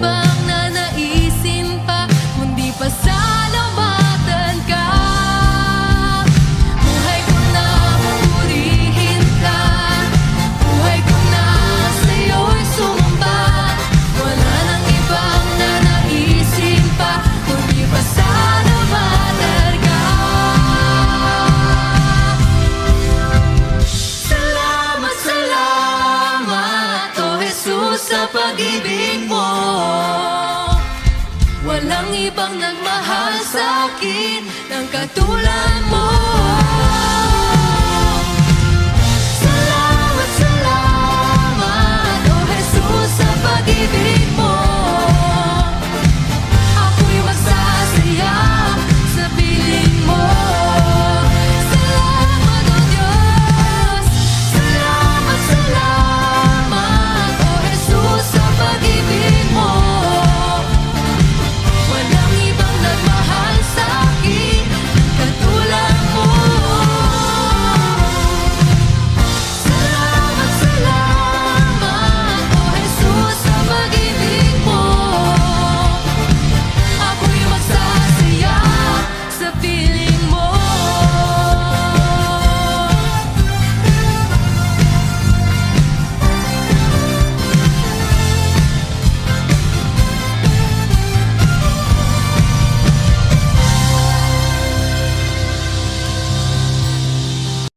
bang nanaisin pa Kundi ka. Buhay ko na purihin Buhay ko na sa'yo'y sumamba Wala nang ibang nanaisin pa Kundi pasalamatan ka. Salamat, salamat Oh Jesus sa pag-ibig mo ibang nagmahal sa akin ng katulad mo